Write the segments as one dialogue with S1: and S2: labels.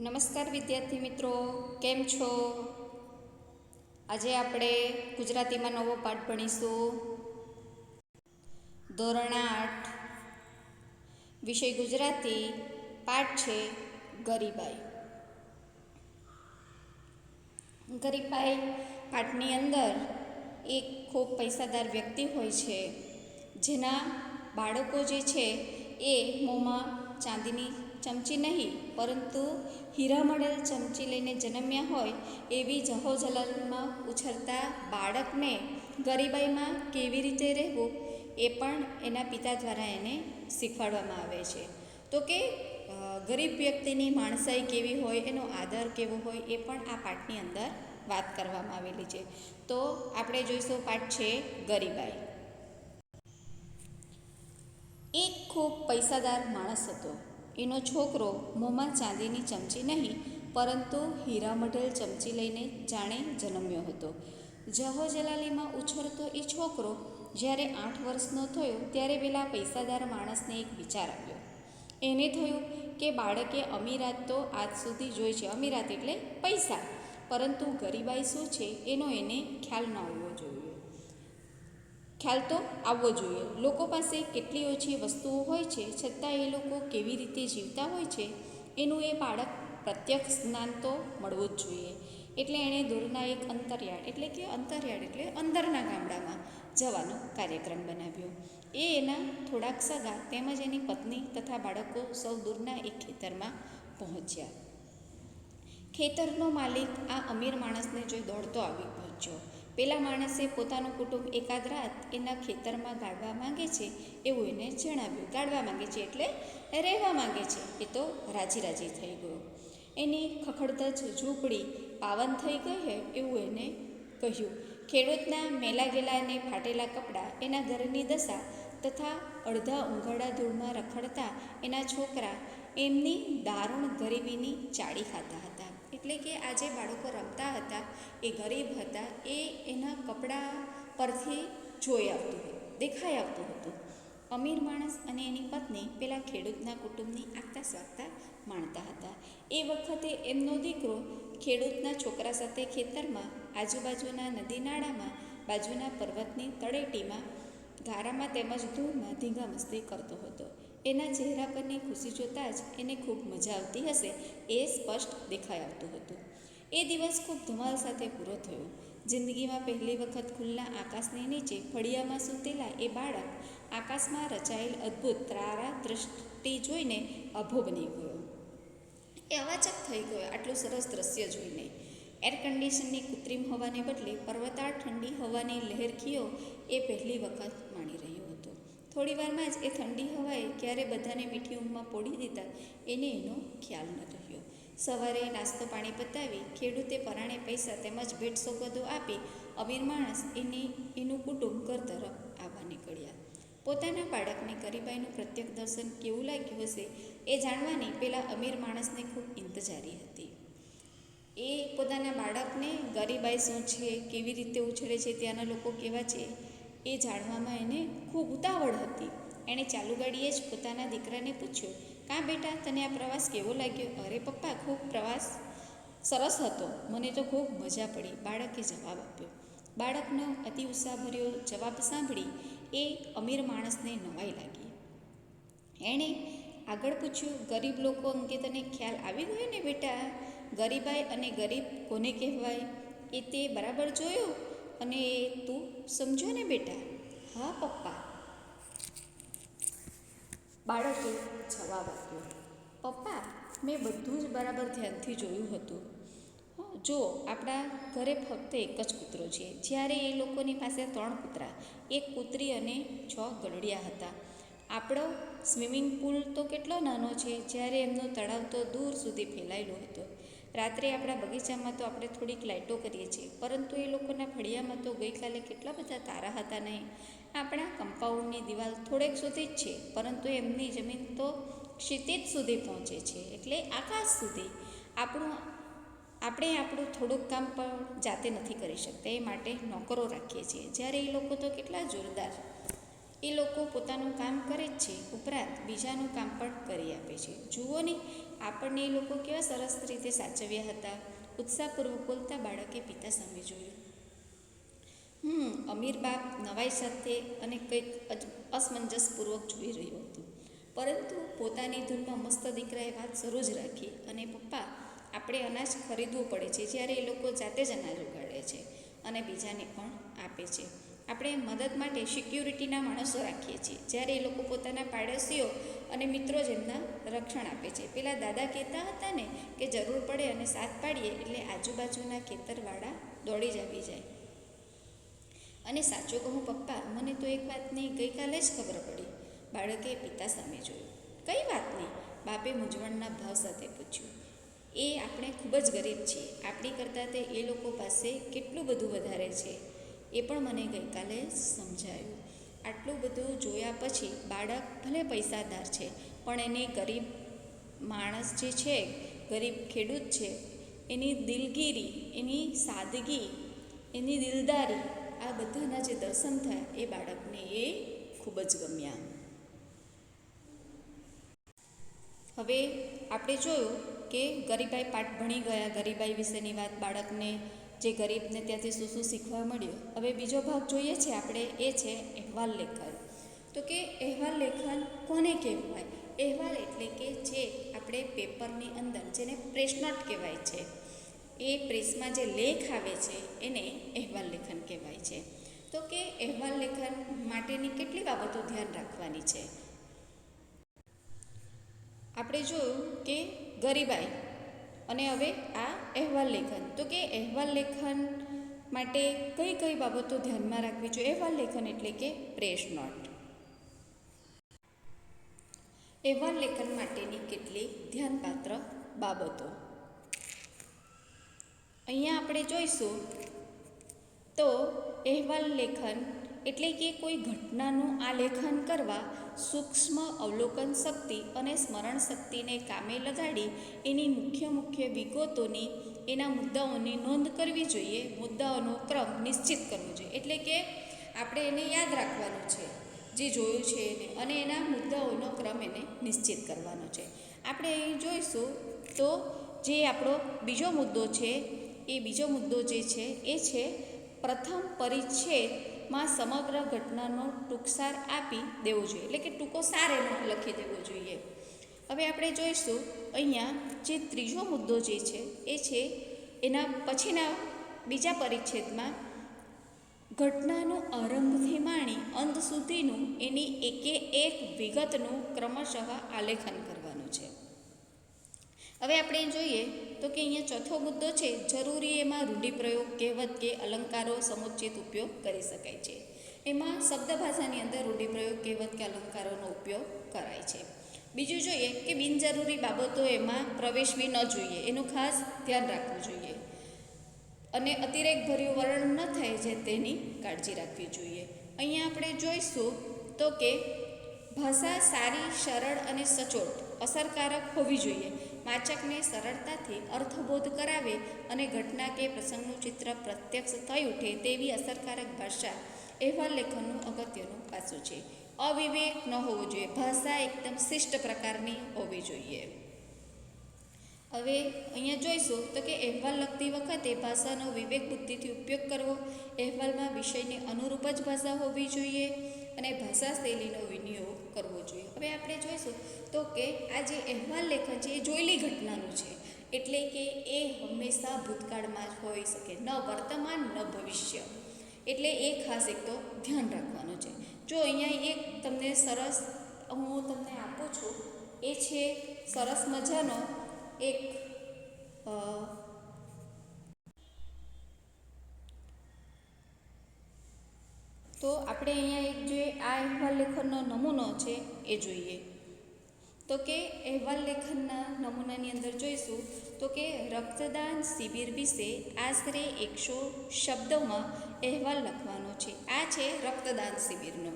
S1: નમસ્કાર વિદ્યાર્થી મિત્રો, કેમ છો? આજે આપણે ગુજરાતીમાં નવો પાઠ ભણીશું. ધોરણ આઠ. વિષય ગુજરાતી. પાઠ છે, ગરીબાઈ. ગરીબાઈ પાઠની અંદર એક ખૂબ પૈસાદાર વ્યક્તિ હોય છે, જેના બાળકો જે છે એ મોંમાં ચાંદીની ચમચી નહીં, પરંતુ હીરા મળેલ ચમચી લઈને જન્મ્યા હોય એવી જહોજલાલમાં ઉછરતા બાળકને ગરીબાઈમાં કેવી રીતે રહેવું એ પણ એના પિતા દ્વારા એને શીખવાડવામાં આવે છે. તો કે ગરીબ વ્યક્તિની માણસાઈ કેવી હોય, એનો આદર કેવો હોય એ પણ આ પાઠની અંદર વાત કરવામાં આવેલી છે. તો આપણે જોઈશું પાઠ છે ગરીબાઈ. એક ખૂબ પૈસાદાર માણસ હતો. એનો છોકરો મોંમાં ચાંદીની ચમચી નહીં, પરંતુ હીરા મઢેલ ચમચી લઈને જાણે જન્મ્યો હતો. જહોજલાલીમાં ઉછળતો એ છોકરો જ્યારે આઠ વર્ષનો થયો, ત્યારે પેલા પૈસાદાર માણસને એક વિચાર આવ્યો. એને થયું કે બાળકે અમીરાત તો આજ સુધી જોઈ છે. અમીરાત એટલે પૈસા. પરંતુ ગરીબાઈ શું છે એનો એને ખ્યાલ ન આવવો જોઈએ ખ્યાલ તો આવવો જોઈએ. લોકો પાસે કેટલી ઓછી વસ્તુઓ હોય છે, છતાં એ લોકો કેવી રીતે જીવતા હોય છે, એનું એ બાળક પ્રત્યક્ષ જ્ઞાન તો મળવું જ જોઈએ. એટલે એણે દૂરના એક અંતરિયાળ, એટલે કે અંતરિયાળ એટલે અંદરના ગામડામાં જવાનો કાર્યક્રમ બનાવ્યો. એ એના થોડાક સગા તેમજ એની પત્ની તથા બાળકો સૌ દૂરના એક ખેતરમાં પહોંચ્યા. ખેતરનો માલિક આ અમીર માણસને જોઈ દોડતો આવી પહોંચ્યો. પેલા માણસે પોતાનું કુટુંબ એકાદ રાત એના ખેતરમાં ગાળવા માંગે છે એવું એને જણાવ્યું. ગાળવા માંગે છે એટલે રહેવા માંગે છે. એ તો રાજી રાજી થઈ ગયો. એની ખખડધજ ઝૂંપડી પાવન થઈ ગઈ હે એવું એને કહ્યું. ખેડૂતના મેલા ગેલા અને ફાટેલા કપડાં એના ઘરની દશા તથા અડધા ઊંઘાડા ધૂળમાં રખડતા એના છોકરા એમની દારૂણ ગરીબીની ચાળી ખાતા હતા. એટલે કે આ જે બાળકો રમતા હતા, એ ગરીબ હતા, એ એના કપડાં પરથી જોઈ આવતું હતું, દેખાઈ આવતું હતું. અમીર માણસ અને એની પત્ની પેલા ખેડૂતના કુટુંબની આગતા સ્વાગતા માણતા હતા. એ વખતે એમનો દીકરો ખેડૂતના છોકરા સાથે ખેતરમાં, આજુબાજુના નદી નાળામાં, બાજુના પર્વતની તળેટીમાં, ગારામાં તેમજ ધૂળમાં ધીંગા મસ્તી કરતો હતો. એના ચહેરા પરની ખુશી જોતાં જ એને ખૂબ મજા આવતી હશે એ સ્પષ્ટ દેખાઈ આવતું હતું. એ દિવસ ખૂબ ધમાલ સાથે પૂરો થયો. જિંદગીમાં પહેલી વખત ખુલ્લા આકાશની નીચે ફળિયામાં સૂતેલા એ બાળક આકાશમાં રચાયેલ અદ્ભુત તારા દ્રષ્ટિ જોઈને અભો બની ગયો. એ અવાચક થઈ ગયો આટલું સરસ દ્રશ્ય જોઈને. એર કન્ડિશનની કૃત્રિમ હવાને બદલે પર્વતાળ ઠંડી હવાની લહેરખીઓ એ પહેલી વખત માણી રહ્યો. હતો થોડી વારમાં જ એ ઠંડી હવાએ ક્યારે બધાને મીઠી ઊંઘમાં પોડી દીધા એને એનો ખ્યાલ ન રહ્યો. સવારે નાસ્તો પાણી પતાવી ખેડૂતે પરાણે પૈસા તેમજ ભેટ સોગદો આપી અમીર માણસ એને એનું કુટુંબ ઘર તરફ આવવા નીકળ્યા. પોતાના બાળકને ગરીબાઈનું પ્રત્યક્ષ દર્શન કેવું લાગ્યું હશે એ જાણવાની પેલા અમીર માણસને ખૂબ ઇંતજારી હતી. એ પોતાના બાળકને ગરીબાઈ શું છે, કેવી રીતે ઉછળે છે, ત્યાંના લોકો કેવા છે એ જાણવામાં એને ખૂબ ઉતાવળ હતી. એણે ચાલુ ગાડીએ જ પોતાના દીકરાને પૂછ્યું, કાં બેટા, તને આ પ્રવાસ કેવો લાગ્યો? અરે, પપ્પા, ખૂબ પ્રવાસ સરસ હતો. મને તો ખૂબ મજા પડી. બાળકે જવાબ આપ્યો, બાળકનો અતિ ઉત્સાહભર્યો જવાબ સાંભળી એ અમીર માણસને નવાઈ લાગી. એણે આગળ પૂછ્યું, ગરીબ લોકો અંગે તને ખ્યાલ આવી ગયો ને બેટા? ગરીબાઈ અને ગરીબ કોને કહેવાય? એ તે બરાબર જોયો? અને તું સમજો ને બેટા. હા, પપ્પા? બાળકે જવાબ આપ્યો. પપ્પા, મેં બધું જ બરાબર ધ્યાનથી જોયું હતું. જો, આપણા ઘરે ફક્ત એક જ કૂતરો છે. જ્યારે એ લોકોની પાસે ત્રણ કૂતરા, એક કૂતરી અને છ ગળડિયા હતા. આપણો સ્વિમિંગ પુલ તો કેટલો નાનો છે, જ્યારે એમનો તળાવ તો દૂર સુધી ફેલાયેલો હતો. રાત્રે આપણા બગીચામાં તો આપણે થોડીક લાઇટો કરીએ છીએ, પરંતુ એ લોકોના ફળિયામાં તો ગઈકાલે કેટલા બધા તારા હતા નહીં. આપણા કમ્પાઉન્ડની દિવાલ થોડેક સુધી જ છે, પરંતુ એમની જમીન તો ક્ષિતિજ સુધી પહોંચે છે, એટલે આકાશ સુધી. આપણું, આપણે આપણું થોડુંક કામ પણ જાતે નથી કરી શકતા, એ માટે નોકરો રાખીએ છીએ. જ્યારે એ લોકો તો કેટલા જોરદાર. એ લોકો પોતાનું કામ કરે જ છે, ઉપરાંત બીજાનું કામ પણ કરી આપે છે. જુઓ ને આપણને એ લોકો કેવા સરસ રીતે સાચવ્યા હતા. ઉત્સાહપૂર્વક બોલતા બાળકે પિતા સામે જોયું. હમ, અમીર બાપ નવાઈ સાથે અને કંઈક અસમંજસપૂર્વક જોઈ રહ્યું હતું. પરંતુ પોતાની ધૂનમાં મસ્ત દીકરાએ વાત શરૂ જ રાખી અને પપ્પા, આપણે અનાજ ખરીદવું પડે છે, જ્યારે એ લોકો જાતે જ અનાજ ઉગાડે છે અને બીજાને પણ આપે છે. આપણે મદદ માટે સિક્યુરિટીના માણસો રાખીએ છીએ. જ્યારે એ લોકો પોતાના પાડોશીઓ અને મિત્રો જ એમના રક્ષણ આપે છે. પેલા દાદા કહેતા હતા ને કે જરૂર પડે અને સાથ પાડીએ એટલે આજુબાજુના ખેતરવાળા દોડી જ આવી જાય. અને સાચું કહું પપ્પા, મને તો એક વાતની ગઈકાલે જ ખબર પડી. બાળકે પિતા સામે જોયું. કઈ વાતની બાપે મૂંઝવણના ભાવ સાથે પૂછ્યું. એ આપણે ખૂબ જ ગરીબ છીએ. આપણી કરતાં તે એ લોકો પાસે કેટલું બધું વધારે છે? એ પણ મને ગઈકાલે સમજાયું. આટલું બધું જોયા પછી બાળક ભલે પૈસાદાર છે, પણ એને ગરીબ માણસ જે છે, ગરીબ ખેડૂત છે, એની દિલગીરી, એની સાદગી, એની દિલદારી, આ બધાના જે દર્શન થયા એ બાળકને એ ખૂબ જ ગમ્યા. હવે આપણે જોયું કે ગરીબાઈ પાઠ ભણી ગયા, ગરીબાઈ વિશેની વાત બાળકને જે ગરીબને ત્યાંથી શું શું શીખવા મળ્યું. હવે બીજો ભાગ જોઈએ છે આપણે, એ છે અહેવાલ લેખન. તો કે અહેવાલ લેખન કોને કહેવાય? અહેવાલ એટલે કે જે આપણે પેપરની અંદર જેને પ્રેસ નોટ કહેવાય છે. એ પ્રેસમાં જે લેખ આવે છે, એને અહેવાલ લેખન કહેવાય છે. તો કે અહેવાલ લેખન માટેની કેટલી બાબતો ધ્યાન રાખવાની છે? આપણે જોયું કે ગરીબાઈ અને હવે આ અહેવાલ લેખન. તો કે અહેવાલ લેખન માટે કઈ કઈ બાબતો ધ્યાનમાં રાખવી જોઈએ? અહેવાલ લેખન એટલે કે પ્રેસ નોટ. અહેવાલ લેખન માટેની કેટલી ધ્યાનપાત્ર બાબતો? અહીંયા આપણે જોઈશું તો અહેવાલ લેખન એટલે કે કોઈ ઘટનાનું આલેખન કરવા સૂક્ષ્મ અવલોકન શક્તિ અને સ્મરણ શક્તિને કામે લગાડી એની મુખ્ય મુખ્ય વિગતોની, એના મુદ્દાઓની નોંધ કરવી જોઈએ, મુદ્દાઓનો ક્રમ નિશ્ચિત કરવો જોઈએ. એટલે કે આપણે એને યાદ રાખવાનું છે, જે જોયું છે એને, અને એના મુદ્દાઓનો ક્રમ એને નિશ્ચિત કરવાનો છે. આપણે અહીં જોઈશું તો જે આપણો બીજો મુદ્દો છે, એ બીજો મુદ્દો જે છે, એ છે પ્રથમ પરિચ્છેદમાં સમગ્ર ઘટનાનો ટૂંકસાર આપી દેવો જોઈએ. એટલે કે ટૂંકો સાર લખી દેવો જોઈએ. હવે આપણે જોઈશું અહીંયા જે ત્રીજો મુદ્દો જે છે, એ છે એના પછીના બીજા પરિચ્છેદમાં ઘટનાનો આરંભથી માણી અંત સુધીનું એની એકે એક વિગતનું ક્રમશઃ આલેખન કરવાનું છે. હવે આપણે જોઈએ તો કે અહીંયા ચોથો મુદ્દો છે, જરૂરી એમાં રૂઢિપ્રયોગ કહેવત કે અલંકારો સમુચિત ઉપયોગ કરી શકાય છે. એમાં શબ્દ ભાષાની અંદર રૂઢિપ્રયોગ કહેવત કે અલંકારોનો ઉપયોગ કરાય છે. બીજું જોઈએ કે બિનજરૂરી બાબતો એમાં પ્રવેશવી ન જોઈએ, એનું ખાસ ધ્યાન રાખવું જોઈએ. અને અતિરેકભર્યું વર્ણન ન થાય છે તેની કાળજી રાખવી જોઈએ. અહીંયા આપણે જોઈશું તો કે ભાષા સારી, સરળ અને સચોટ, અસરકારક હોવી જોઈએ. વાચકને સરળતાથી અર્થબોધ કરાવે અને ઘટના કે પ્રસંગનું ચિત્ર પ્રત્યક્ષ થઈ ઉઠે તેવી અસરકારક ભાષા અહેવાલ લેખનનું અગત્યનું પાસું છે. અવિવેક ન હોવો જોઈએ. ભાષા એકદમ શિષ્ટ પ્રકારની હોવી જોઈએ. હવે અહીંયા જોઈશું તો કે અહેવાલ લખતી વખતે ભાષાનો વિવેક બુદ્ધિથી ઉપયોગ કરવો અહેવાલમાં વિષયને અનુરૂપ જ ભાષા હોવી જોઈએ અને ભાષા શૈલીનો વિનિયોગ કરવો જોઈએ. હવે આપણે જોઈશું તો કે આ જે અહેવાલ લેખન છે એ જોયેલી ઘટનાનું છે. એટલે કે એ હંમેશા ભૂતકાળમાં જ હોઈ શકે, ન વર્તમાન, ન ભવિષ્ય. એટલે એ ખાસ એક તો ધ્યાન રાખવાનું છે. જો અહીંયા એક તમને સરસ હું તમને આપું છું, એ છે સરસ મજાનો એક તો આપણે અહીંયા એક જે આ અહેવાલ લેખનનો નમૂનો છે એ જોઈએ. તો કે અહેવાલ લેખનના નમૂનાની અંદર જોઈશું, તો કે રક્તદાન શિબિર વિશે આશરે એકસો શબ્દોમાં અહેવાલ લખવાનો છે. આ છે રક્તદાન શિબિરનો.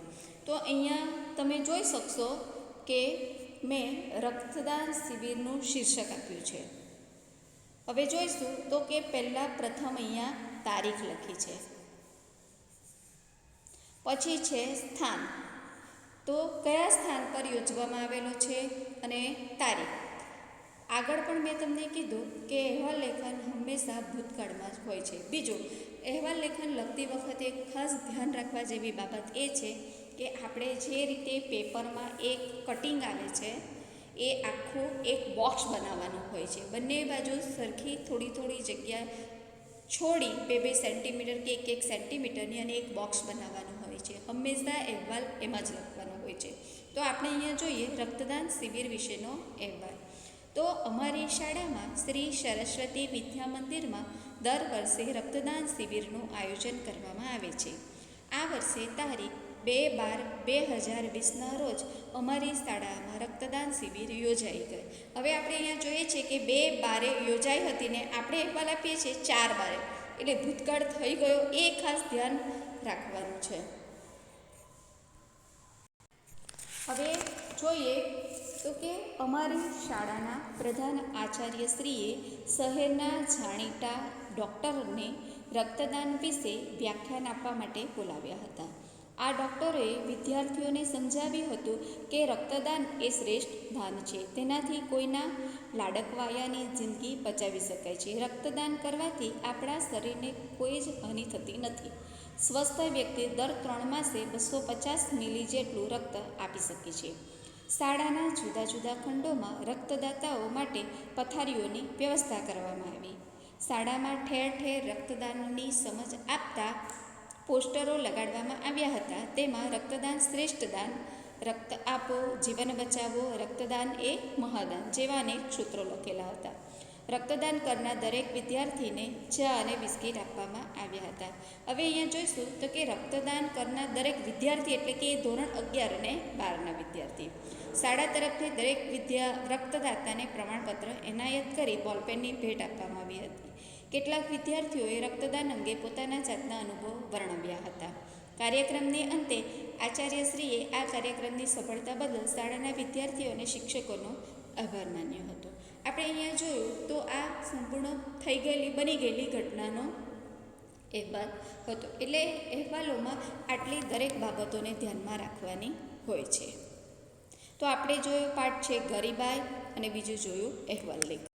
S1: તો અહીંયા તમે જોઈ શકશો કે મેં રક્તદાન શિબિરનું શીર્ષક આપ્યું છે. હવે જોઈશું, તો કે પહેલાં પ્રથમ અહીંયા તારીખ લખી છે. પછી છે સ્થાન. તો કયા સ્થાન પર યોજવામાં આવેલો છે અને તારીખ? આગળ પણ મેં તમને કીધું કે અહેવાલ લેખન હંમેશા ભૂતકાળમાં જ હોય છે. બીજું, અહેવાલ લેખન લખતી વખતે ખાસ ધ્યાન રાખવા જેવી બાબત એ છે કે આપણે જે રીતે પેપરમાં એક કટિંગ આવે છે, એ આખું એક બોક્સ બનાવવાનું હોય છે. બંને બાજુ સરખી થોડી થોડી જગ્યા છોડી બે બે સેન્ટીમીટર કે એક એક સેન્ટીમીટરની અને એક બોક્સ બનાવવાનું છે. હંમેશા અહેવાલ એમાં જ લખવાનો હોય છે. તો આપણે અહીંયા જોઈએ રક્તદાન શિબિર વિશેનો અહેવાલ. તો અમારી શાળામાં શ્રી સરસ્વતી વિદ્યા મંદિરમાં દર વર્ષે રક્તદાન શિબિરનું આયોજન કરવામાં આવે છે. આ વર્ષે તારીખ બે બાર બે હજાર વીસના રોજ અમારી શાળામાં રક્તદાન શિબિર યોજાઈ ગઈ. હવે આપણે અહીંયા જોઈએ છીએ કે બે બારે યોજાઈ હતી ને આપણે અહેવાલ આપીએ છીએ ચાર બારે. એટલે ભૂતકાળ થઈ ગયો. એ ખાસ ધ્યાન રાખવાનું છે. હવે જોઈએ તો કે અમારી શાળાના પ્રધાન આચાર્ય શ્રીએ શહેરના જાણીતા ડૉક્ટરને રક્તદાન વિશે વ્યાખ્યાન આપવા માટે બોલાવ્યા હતા. આ ડૉક્ટરોએ વિદ્યાર્થીઓને સમજાવ્યું હતું કે રક્તદાન એ શ્રેષ્ઠ દાન છે. તેનાથી કોઈના લાડકવાયાની જિંદગી બચાવી શકાય છે. રક્તદાન કરવાથી આપણા શરીરને કોઈ જ હાનિ થતી નથી. સ્વસ્થ વ્યક્તિ દર ત્રણ માસે બસો પચાસ મિલી જેટલું રક્ત આપી શકે છે. શાળાના જુદા જુદા ખંડોમાં રક્તદાતાઓ માટે પથારીઓની વ્યવસ્થા કરવામાં આવી. શાળામાં ઠેર ઠેર રક્તદાનની સમજ આપતા પોસ્ટરો લગાડવામાં આવ્યા હતા. તેમાં રક્તદાન શ્રેષ્ઠ દાન, રક્ત આપો, જીવન બચાવો, રક્તદાન એ મહાદાન જેવાને સૂત્રો લખેલા હતા. રક્તદાન કરનાર દરેક વિદ્યાર્થીને ચા અને બિસ્કિટ આપવામાં આવ્યા હતા. હવે અહીંયા જોઈશું તો કે રક્તદાન કરનાર દરેક વિદ્યાર્થી એટલે કે ધોરણ અગિયાર અને બારના વિદ્યાર્થી. શાળા તરફથી દરેક વિદ્યા રક્તદાતાને પ્રમાણપત્ર, એનાયત કરી બોલપેનની ભેટ આપવામાં આવી હતી. કેટલાક વિદ્યાર્થીઓએ રક્તદાન અંગે પોતાના જાતના અનુભવ વર્ણવ્યા હતા. કાર્યક્રમને અંતે આચાર્યશ્રીએ આ કાર્યક્રમની સફળતા બદલ શાળાના વિદ્યાર્થીઓ અને શિક્ષકોનો આભાર માન્યો હતો. આપણે અહીંયા જોયું તો આ સંપૂર્ણ થઈ ગયેલી, બની ગયેલી ઘટનાનો અહેવાલ હતો. એટલે અહેવાલોમાં આટલી દરેક બાબતોને ધ્યાનમાં રાખવાની હોય છે. તો આપણે જોયો પાઠ છે ગરીબાઈ અને બીજું જોયું અહેવાલ લેખ.